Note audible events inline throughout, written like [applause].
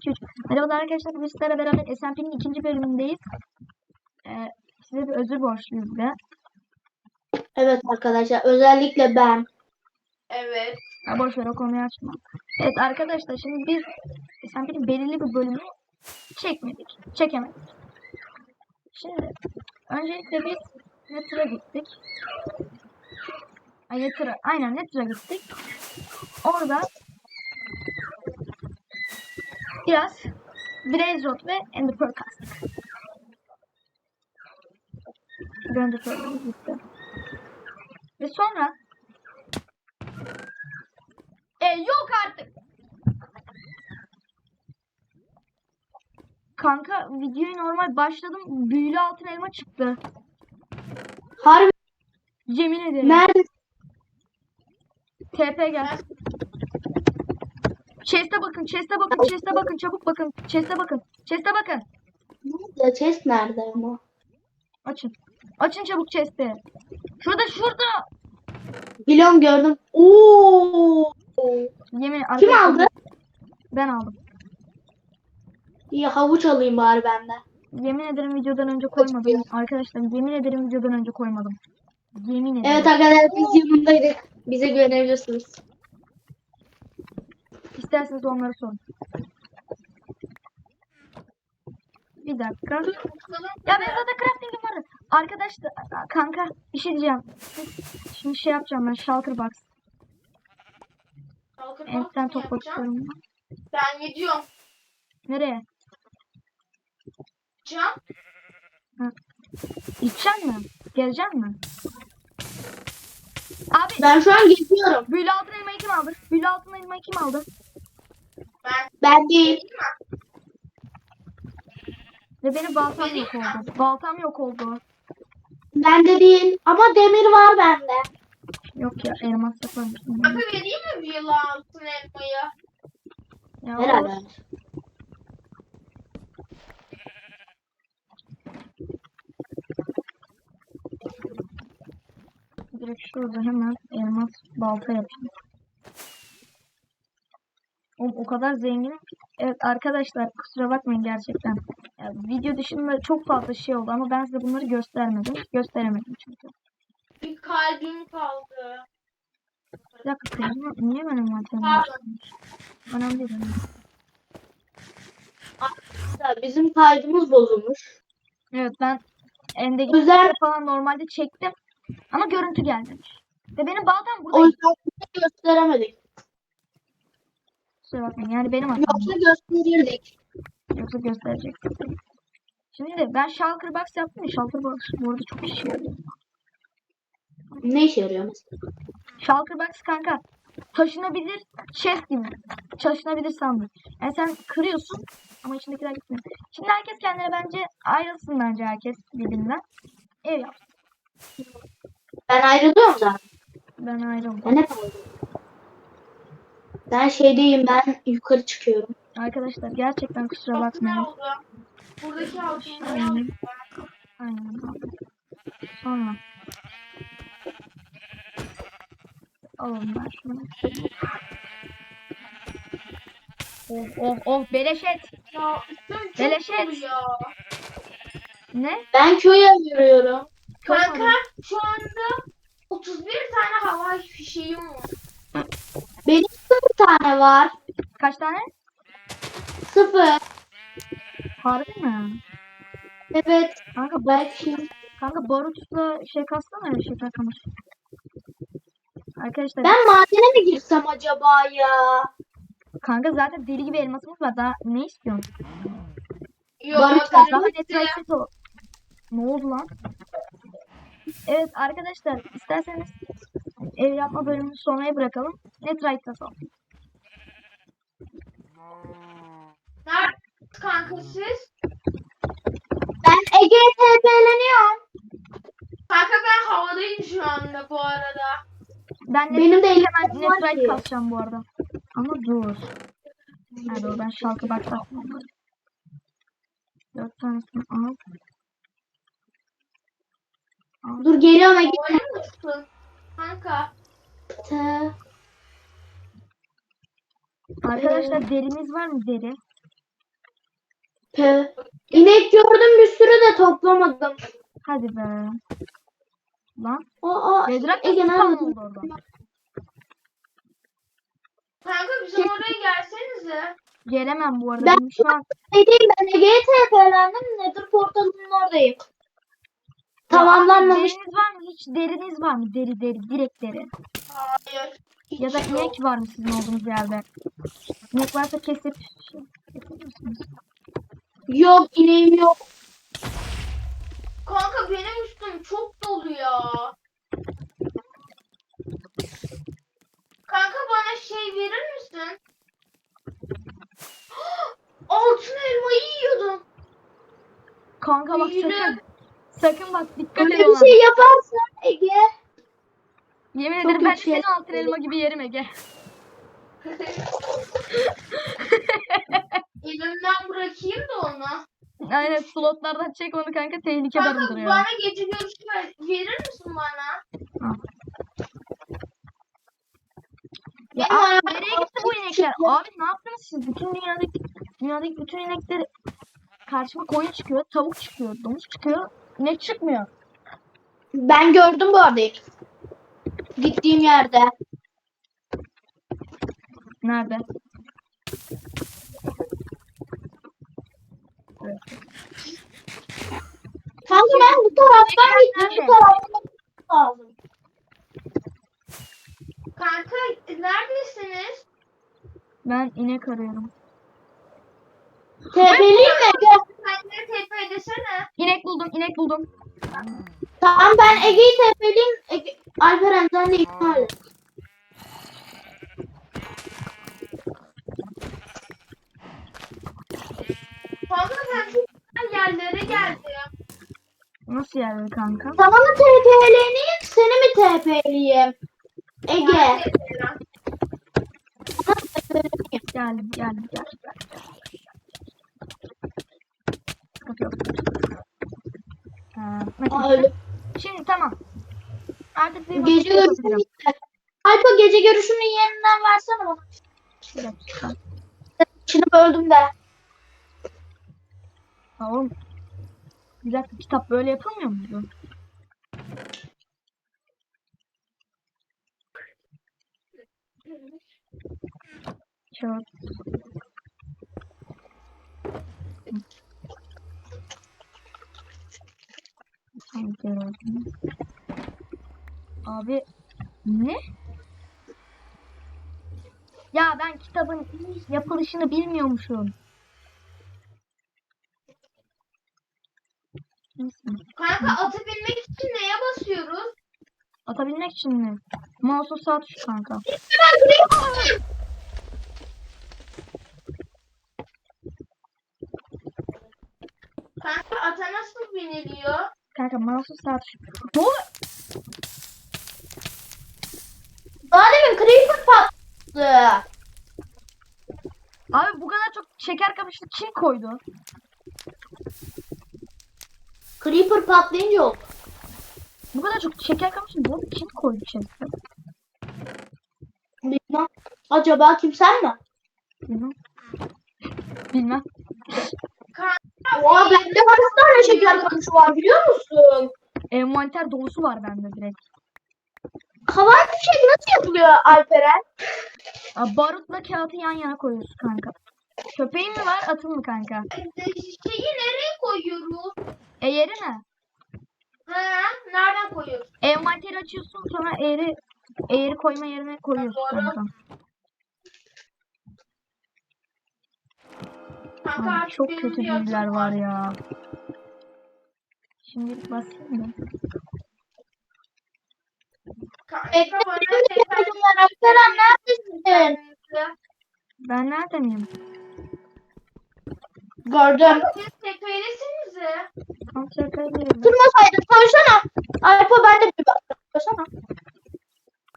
2 3. Merhaba arkadaşlar. Bugün sizlerle beraber SMP'nin ikinci bölümündeyiz. Ee, size bir özür borçluyuz da. Evet arkadaşlar özellikle ben. Evet. Ya boş ver o konuyu açma. Evet arkadaşlar şimdi biz SMP'nin belirli bir bölümünü çekmedik. Çekemedik. Şimdi öncelikle biz Nether'a gittik. Ay Nether'a, aynen Nether'a gittik. Orada biraz Rod ve Ender Pearl kastık. Ender Pearl'ımız gitti. Ve sonra e yok artık. Kanka videoyu normal başladım. Büyülü altın elma çıktı. Harbi Yemin ederim. nerede? TP gel. Chest'e bakın, chest'e bakın, chest'e bakın, çabuk bakın, chest'e bakın, chest'e bakın. Nerede? Chest nerede ama? Açın. Açın çabuk chest'i. Şurada, şurada. Biliyorum gördüm. Oo. Yemin Kim aldı? Ben aldım. İyi havuç alayım bari ben de. Yemin ederim videodan önce koymadım. Arkadaşlar yemin ederim videodan önce koymadım. Yemin ederim. Evet arkadaşlar biz yanındaydık. Bize güvenebilirsiniz. İsterseniz onları sorun. Bir dakika. Ya ben zaten crafting'im var. Arkadaşlar kanka bir şey diyeceğim. Şimdi şey yapacağım ben shulker box. Entten yapacağım? istiyorum. ben. Gidiyorum. Nereye? Can. Gideceksin mi? Geleceksin mi? Abi Ben şu an geziyorum. büyülü altın elmayı kim aldı? Büyülü altın elmayı kim aldı? Ben Ben değil. Ve benim baltam yok oldu. Baltam yok oldu. Bende değil. Ama demir var bende. Yok ya elmas yaparım. Abi vereyim mi bir yılan altın elmayı? Ya Herhalde. olur. Direkt şurada hemen elmas balta yapayım. Oğlum o kadar zenginim ki. Evet arkadaşlar kusura bakmayın gerçekten. Ya, video dışında çok fazla şey oldu ama ben size bunları göstermedim. Gösteremedim çünkü. Bir kalbim kaldı. Bir dakika kızım, niye benim? Pardon. Önemli değil. Arkadaşlar, Bizim kaydımız bozulmuş. Evet ben endeki Güzel. falan normalde çektim. Ama görüntü gelmemiş. Ve benim baltam O burada. yüzden size gösteremedik. Kusura bakmayın. Yani benim hatam. Yoksa gösterirdik. Yoksa gösterecektim. Şimdi ben shulker box yaptım ya. Shulker box bu arada çok işe yarıyor. Ne işe yarıyor mesela? Shulker box kanka taşınabilir chest gibi. Taşınabilir sandık. Yani sen kırıyorsun ama içindekiler gitmiyor. Şimdi herkes kendine bence ayrılsın bence herkes birbirinden. Ev yap. Ben ayrılıyorum zaten. Ben ayrıldım. Ben hep ayrılıyorum. Ben şeydeyim ben yukarı çıkıyorum. Arkadaşlar gerçekten kusura bakmayın. Buradaki altınları Aynen. Aynen. Sonra. Alalım ben şunu. Oh oh oh beleş et. Ya çok et. ya. Ne? Ben köye arıyorum. Kanka şu anda 31 tane havai fişeğim var. Benim sıfır tane var. Kaç tane? Sıfır. Harbi mi? Evet. Kanka Belki kanka barutla şey kassana şey kamış. Arkadaşlar ben madene mi girsem acaba ya? kanka zaten deli gibi elmasımız var. Daha ne istiyorsun? Yok Barut Daha o. Ne oldu lan? Evet arkadaşlar isterseniz ev yapma bölümünü sonraya bırakalım. Netralitet o. Nerede kanka siz? Ben Ege'ye TP'leniyorum. Kanka ben havadayım şu anda bu arada. Ben Benim de elim netral ki. kasacağım bu arada. Ama dur. Ha dur ben şalkı bak basmam. Dört tanesini al. Dur geliyorum Ege. Kanka. T- Arkadaşlar derimiz var mı deri? P. İnek gördüm bir sürü de toplamadım. Hadi be. Lan. Aa, Bedrock Ege nerede? oldu orada? Kanka bizim oraya gelsenize. Gelemem bu arada. Ben- şu an Şey değil ben Ege'ye TP'lendim. Nether portalının oradayım. Tamamlanmamış. Deriniz var mı? Hiç deriniz var mı? Deri deri. Direkt deri. Hayır. Ya da yok. inek var mı sizin olduğunuz yerde? İnek varsa kesip. Yok ineğim yok. Kanka benim üstüm çok dolu ya. Kanka bana şey verir misin? [gasps] Altın elmayı yiyordum. Kanka bak Yürü. sakın. Sakın bak dikkat Öyle et bir ona. şey yaparsan Ege. Yemin çok ederim ben şey seni altın elma gibi yerim Ege. [laughs] Elimden bırakayım da onu. Aynen slotlardan çek onu kanka tehlike Kanka barındırıyor. bana gece görüşü ver- verir misin bana? Ya Benim abi nereye gitti bu inekler? Abi ne yaptınız siz? Bütün dünyadaki dünyadaki bütün inekler karşıma koyun çıkıyor, tavuk çıkıyor, domuz çıkıyor, inek çıkmıyor. Ben gördüm bu arada. Gittiğim yerde. Nerede? Kanka ben bu taraftan gittim. Bu taraftan lazım. Kanka neredesiniz? Ben inek arıyorum. TP'liyim mi Ege? Kendine TP desene. İnek buldum, inek buldum. Tamam ben Ege'yi TP'liyim. Ege... Alperen sen de iptal et. Kanka sen çok güzel yerlere geldin. Nasıl yani kanka? Sana mı TP'leneyim seni mi TP'leyeyim? Ege. Sana TP'leneyim. Geldim, geldim, geldim. Sıkıntı yok. Ha, Metin, Aa, öyle. Şimdi tamam. Artık bir Gece görüşünü. Alpa gece görüşünü yeniden versene bana. Bir dakika. İçini böldüm de. Tamam. Bir dakika kitap böyle yapılmıyor muydu? Kağıt. Hangi gördüm? Abi ne? Ya ben kitabın yapılışını bilmiyormuşum. Kanka atı binmek için neye basıyoruz? Atabilmek için mi? Mouse'u sağ tuş kanka. Kanka ata nasıl biniliyor? Kanka mouse'u sağ tuş. Ne oluyor? Daha demin Creeper patladı. Abi bu kadar çok şeker kamışı kim koydu? Creeper patlayınca oldu. Bu kadar çok şeker kamışı bu kim koydu chest'e? Bilmem. Acaba kim sen mi? Bilmem. Bilmem. Oha bende kaç tane şeker kamışı var biliyor musun? Envanter dolusu var bende direkt. Havai fişek nasıl yapılıyor Alperen? Aa, barutla kağıtı yan yana koyuyorsun kanka. Köpeğin mi var atın mı kanka? şeyi nereye koyuyoruz? Eğeri mi? Ha, nereden koyuyoruz? Envanteri açıyorsun sonra eğri eğri koyma yerine koyuyorsun Doğru. kanka. Kanka çok kötü bilgiler var ya. Şimdi basayım mı? Tekrar- Alperen neredesin? Ben nerede miyim? Gördüm. Siz TP'lisinize. Tam şaka değilim. Durmasaydın. Alpa ben de bir bak. Koysana.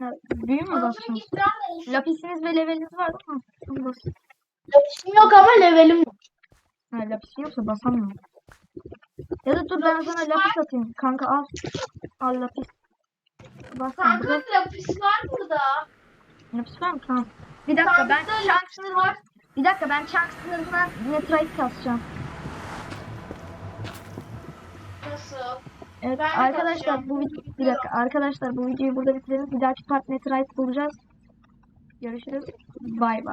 Ha, Büyü mü Altın basıyorsun? ikram olsun. Lapisiniz ve leveliniz var değil mi? Yok ama levelim var. Ha, lapisin yoksa basamıyorum. Ya da dur ben sana lapis atayım. Kanka al. Al lapis. Bas Kanka kanka. lapis var burada. Lapis var mı? Tamam. Bir dakika ben Sandıkta chunk sınırına... Bir dakika ben chunk sınırına netherite kasacağım. nasıl? Evet Ben arkadaşlar bu vid- bir dakika arkadaşlar bu videoyu burada bitirelim. Bir dahaki part Netherite bulacağız. Görüşürüz. Bay bay.